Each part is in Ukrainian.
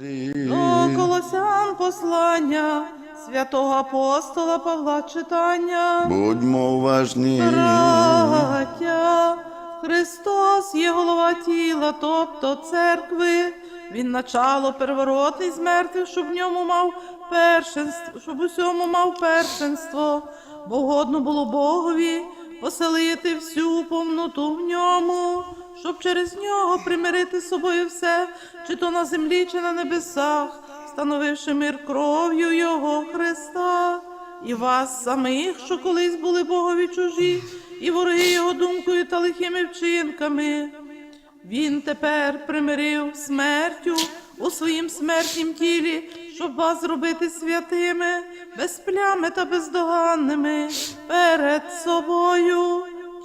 До Колосян послання святого апостола Павла читання. Будьмо уважні. Браття, Христос є голова тіла, тобто церкви. Він начало переворотний з мертвих, щоб в ньому мав першенство, щоб усьому мав першенство, бо годно було Богові поселити всю повноту в ньому, щоб через нього примирити з собою все, чи то на землі, чи на небесах, встановивши мир кров'ю Його Христа і вас самих, що колись були Богові чужі, і вороги його думкою та лихими вчинками. Він тепер примирив смертю у своїм смертнім тілі, щоб вас зробити святими, без плями та бездоганними перед собою.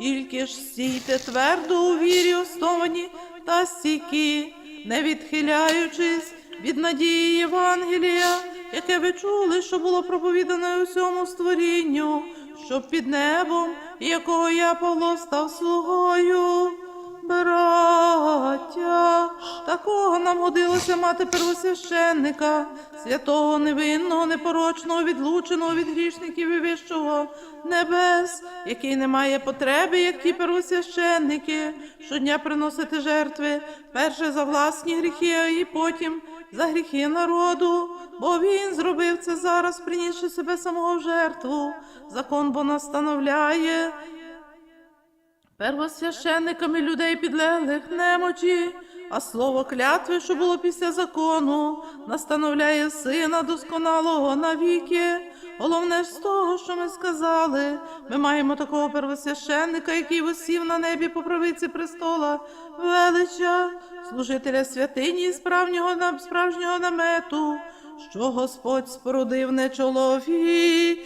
Тільки ж стійте твердо у вірі основані та стійкі, не відхиляючись від надії Євангелія, яке ви чули, що було проповідане усьому створінню, щоб під небом, якого я Павло став слугою. Браття, такого нам годилося мати первосвященника, святого, невинного, непорочного, відлученого від грішників і вищого небес, який не має потреби, як ті первосвященники, щодня приносити жертви, перше за власні гріхи, а і потім за гріхи народу, бо він зробив це зараз, принісши себе самого в жертву. Закон бо настановляє первосвященниками людей підлеглих немочі, а слово клятви, що було після закону, настановляє сина досконалого навіки. Головне ж з того, що ми сказали, ми маємо такого первосвященника, який висів на небі по правиці престола велича, служителя святині і справжнього, справжнього намету, що Господь спорудив не чоловік.